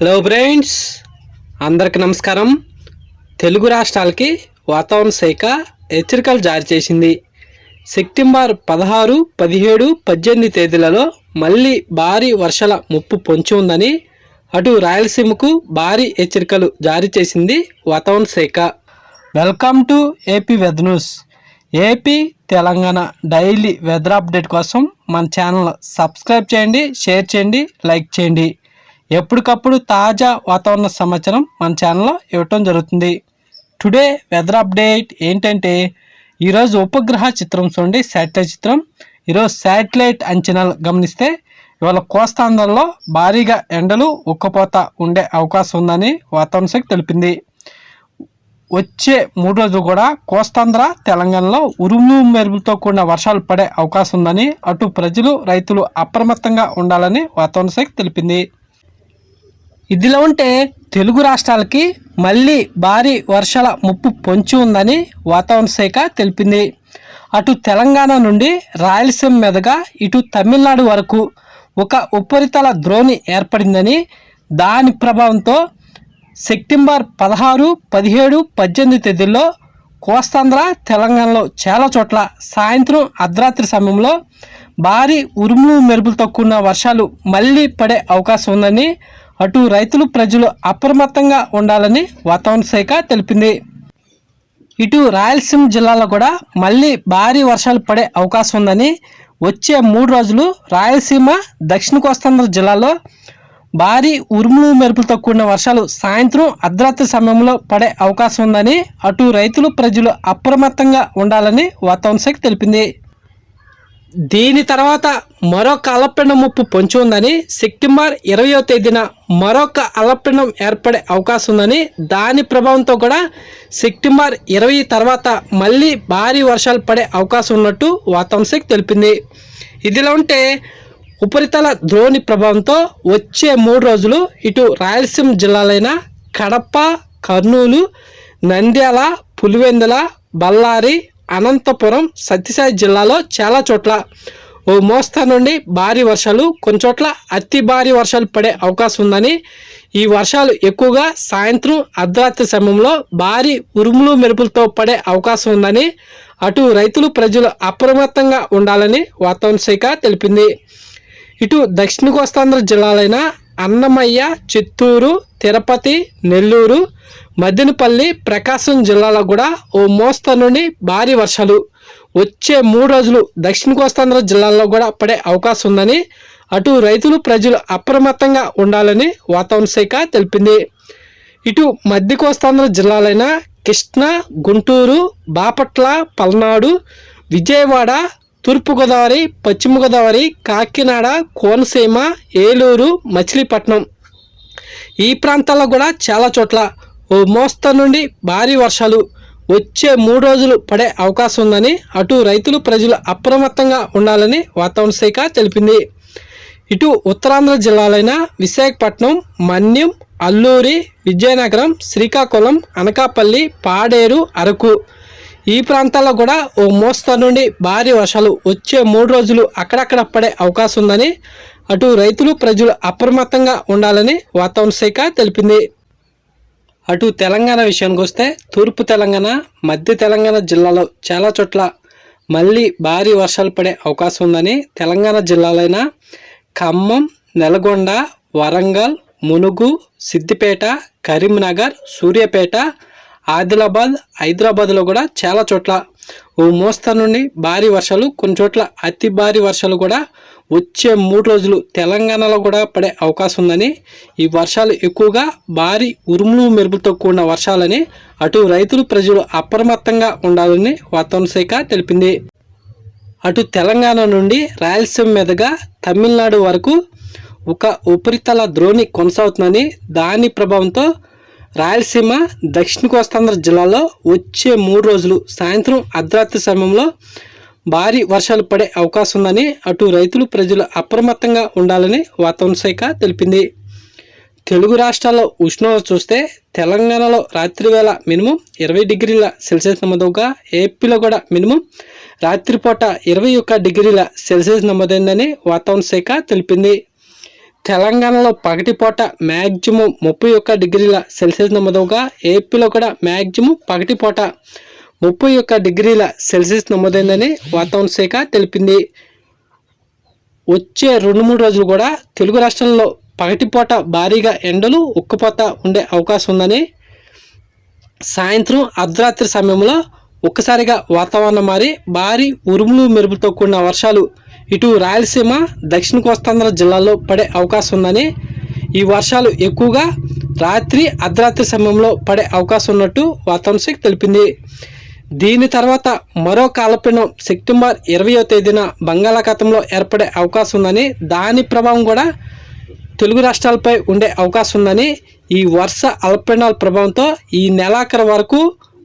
Hello friends అందరికి నమస్కారం. తెలుగు రాష్ట్రాలకి వాతావరణ శాఖ హెచ్చరికలు జారీ చేసింది. సెప్టెంబర్ పదహారు పదిహేడు పద్దెనిమిది తేదీలలో మళ్ళీ భారీ వర్షాల ముప్పు పొంచి ఉందని అటు రాయలసీమకు భారీ హెచ్చరికలు జారీ చేసింది వాతావరణ శాఖ. Welcome to AP weather news AP Telangana daily weather update కోసం మన ఛానల్ సబ్స్క్రైబ్ చేయండి షేర్ చేయండి లైక్ చేయండి. ఎప్పటికప్పుడు తాజా వాతావరణ సమాచారం మన ఛానల్లో ఇవ్వటం జరుగుతుంది. టుడే వెదర్ అప్డేట్ ఏంటంటే ఈరోజు ఉపగ్రహ చిత్రం చూడండి శాటిలైట్ చిత్రం. ఈరోజు శాటిలైట్ అంచనాలు గమనిస్తే ఇవాళ కోస్తాంధ్రలో భారీగా ఎండలు ఉక్కపోత ఉండే అవకాశం ఉందని వాతావరణ శాఖ తెలిపింది. వచ్చే మూడు రోజులు కూడా కోస్తాంధ్ర తెలంగాణలో ఉరుములు మెరుపులతో కూడిన వర్షాలు పడే అవకాశం ఉందని అటు ప్రజలు రైతులు అప్రమత్తంగా ఉండాలని వాతావరణ శాఖ తెలిపింది. ఇదిలా ఉంటే తెలుగు రాష్ట్రాలకి మళ్ళీ భారీ వర్షాల ముప్పు పొంచి ఉందని వాతావరణ శాఖ తెలిపింది. అటు తెలంగాణ నుండి రాయలసీమ మీదుగా ఇటు తమిళనాడు వరకు ఒక ఉపరితల ద్రోణి ఏర్పడిందని దాని ప్రభావంతో సెప్టెంబర్ పదహారు పదిహేడు పద్దెనిమిది తేదీల్లో కోస్తాంధ్ర తెలంగాణలో చాలా చోట్ల సాయంత్రం అర్ధరాత్రి సమయంలో భారీ ఉరుములు మెరుపులతో కూడిన వర్షాలు మళ్ళీ పడే అవకాశం ఉందని అటు రైతులు ప్రజలు అప్రమత్తంగా ఉండాలని వాతావరణ శాఖ తెలిపింది. ఇటు రాయలసీమ జిల్లాలో కూడా మళ్ళీ భారీ వర్షాలు పడే అవకాశం ఉందని వచ్చే మూడు రోజులు రాయలసీమ దక్షిణ కోస్తాంధ్ర జిల్లాలో భారీ ఉరుములు మెరుపులతో కూడిన వర్షాలు సాయంత్రం అర్ధరాత్రి సమయంలో పడే అవకాశం ఉందని అటు రైతులు ప్రజలు అప్రమత్తంగా ఉండాలని వాతావరణ శాఖ తెలిపింది. దీని తర్వాత మరొక అలపిండం ముప్పు పొంచి ఉందని సెప్టెంబర్ ఇరవయో తేదీన మరొక అలపిండం ఏర్పడే అవకాశం ఉందని దాని ప్రభావంతో కూడా సెప్టెంబర్ ఇరవై తర్వాత మళ్ళీ భారీ వర్షాలు పడే అవకాశం ఉన్నట్టు వాతావరణ శాఖ తెలిపింది. ఇదిలా ఉంటే ఉపరితల ద్రోణి ప్రభావంతో వచ్చే మూడు రోజులు ఇటు రాయలసీమ జిల్లాలైన కడప కర్నూలు నంద్యాల పులివెందుల బళ్ళారి అనంతపురం సత్యసాయి జిల్లాలో చాలా చోట్ల ఓ మోస్తా నుండి భారీ వర్షాలు కొన్ని చోట్ల అతి భారీ వర్షాలు పడే అవకాశం ఉందని ఈ వర్షాలు ఎక్కువగా సాయంత్రం అర్ధరాత్రి సమయంలో భారీ ఉరుములు మెరుపులతో పడే అవకాశం ఉందని అటు రైతులు ప్రజలు అప్రమత్తంగా ఉండాలని వాతావరణ శాఖ తెలిపింది. ఇటు దక్షిణ కోస్తాంధ్ర జిల్లాలైన అన్నమయ్య చిత్తూరు తిరుపతి నెల్లూరు మదినపల్లి ప్రకాశం జిల్లాలో కూడా ఓ మోస్తా నుండి భారీ వర్షాలు. వచ్చే మూడు రోజులు దక్షిణ కోస్తాంధ్ర జిల్లాల్లో కూడా పడే అవకాశం ఉందని అటు రైతులు ప్రజలు అప్రమత్తంగా ఉండాలని వాతావరణ శాఖ తెలిపింది. ఇటు మధ్య కోస్తాంధ్ర జిల్లాలైన కృష్ణా గుంటూరు బాపట్ల పల్నాడు విజయవాడ తూర్పుగోదావరి పశ్చిమ గోదావరి కాకినాడ కోనసీమ ఏలూరు మచిలీపట్నం. ఈ ప్రాంతాల్లో కూడా చాలా చోట్ల ఓ మోస్తరు నుండి భారీ వర్షాలు వచ్చే మూడు రోజులు పడే అవకాశం ఉందని అటు రైతులు ప్రజలు అప్రమత్తంగా ఉండాలని వాతావరణ శాఖ తెలిపింది. ఇటు ఉత్తరాంధ్ర జిల్లాలైన విశాఖపట్నం మన్యం అల్లూరి విజయనగరం శ్రీకాకుళం అనకాపల్లి పాడేరు అరకు ఈ ప్రాంతాల్లో కూడా ఓ మోస్తరు నుండి భారీ వర్షాలు వచ్చే మూడు రోజులు అక్కడక్కడ పడే అవకాశం ఉందని అటు రైతులు ప్రజలు అప్రమత్తంగా ఉండాలని వాతావరణ శాఖ తెలిపింది. అటు తెలంగాణ విషయానికి వస్తే తూర్పు తెలంగాణ మధ్య తెలంగాణ జిల్లాలో చాలా చోట్ల మళ్ళీ భారీ వర్షాలు పడే అవకాశం ఉందని తెలంగాణ జిల్లాలైన ఖమ్మం నల్గొండ వరంగల్ మునుగు సిద్దిపేట కరీంనగర్ సూర్యాపేట ఆదిలాబాద్ హైదరాబాద్లో కూడా చాలా చోట్ల ఓ మోస్తరు నుండి భారీ వర్షాలు కొన్ని చోట్ల అతి భారీ వర్షాలు కూడా వచ్చే మూడు రోజులు తెలంగాణలో కూడా పడే అవకాశం ఉందని ఈ వర్షాలు ఎక్కువగా భారీ ఉరుములు మెరుపులతో కూడిన వర్షాలని అటు రైతులు ప్రజలు అప్రమత్తంగా ఉండాలని వాతావరణ శాఖ తెలిపింది. అటు తెలంగాణ నుండి రాయలసీమ మీదుగా తమిళనాడు వరకు ఒక ఉపరితల ద్రోణి కొనసాగుతుందని దాని ప్రభావంతో రాయలసీమ దక్షిణ కోస్తాంధ్ర జిల్లాలో వచ్చే మూడు రోజులు సాయంత్రం అర్ధరాత్రి సమయంలో భారీ వర్షాలు పడే అవకాశం ఉందని అటు రైతులు ప్రజలు అప్రమత్తంగా ఉండాలని వాతావరణ శాఖ తెలిపింది. తెలుగు రాష్ట్రాల్లో ఉష్ణోగ్రత చూస్తే తెలంగాణలో రాత్రి వేళ మినిమం ఇరవై డిగ్రీల సెల్సియస్ నమోదవుగా ఏపీలో కూడా మినిమం రాత్రిపూట ఇరవై ఒక్క డిగ్రీల సెల్సియస్ నమోదైందని వాతావరణ శాఖ తెలిపింది. తెలంగాణలో పగటిపూట మ్యాక్సిమం ముప్పై ఒక్క డిగ్రీల సెల్సియస్ నమోదవగా ఏపీలో కూడా మ్యాక్సిమం పగటిపూట ముప్పై ఒక్క డిగ్రీల సెల్సియస్ నమోదైందని వాతావరణ శాఖ తెలిపింది. వచ్చే రెండు మూడు రోజులు కూడా తెలుగు రాష్ట్రంలో పగటిపూట భారీగా ఎండలు ఉక్కపోత ఉండే అవకాశం ఉందని సాయంత్రం అర్ధరాత్రి సమయంలో ఒక్కసారిగా వాతావరణం మారి భారీ ఉరుములు మెరుపులతో కూడిన వర్షాలు ఇటు రాయలసీమ దక్షిణ కోస్తాంధ్ర జిల్లాలో పడే అవకాశం ఉందని ఈ వర్షాలు ఎక్కువగా రాత్రి అర్ధరాత్రి సమయంలో పడే అవకాశం ఉన్నట్టు వాతావరణ శాఖ తెలిపింది. దీని తర్వాత మరో కాలపీడం సెప్టెంబర్ ఇరవయో తేదీన బంగాళాఖాతంలో ఏర్పడే అవకాశం ఉందని దాని ప్రభావం కూడా తెలుగు రాష్ట్రాలపై ఉండే అవకాశం ఉందని ఈ వర్ష అల్పపీడనాల ప్రభావంతో ఈ నెలాఖరు వరకు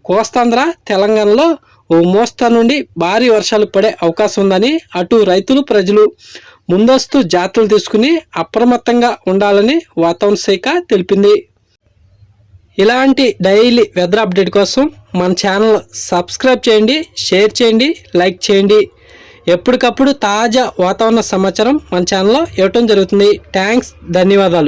కోస్తాంధ్ర తెలంగాణలో ఓ మోస్తా నుండి భారీ వర్షాలు పడే అవకాశం ఉందని అటు రైతులు ప్రజలు ముందస్తు జాతులు తీసుకుని అప్రమత్తంగా ఉండాలని వాతావరణ శాఖ తెలిపింది. ఇలాంటి డైలీ వెదర్ అప్డేట్ కోసం మన ఛానల్ సబ్స్క్రైబ్ చేయండి షేర్ చేయండి లైక్ చేయండి. ఎప్పటికప్పుడు తాజా వాతావరణ సమాచారం మన ఛానల్లో ఇవ్వటం జరుగుతుంది. థ్యాంక్స్ ధన్యవాదాలు.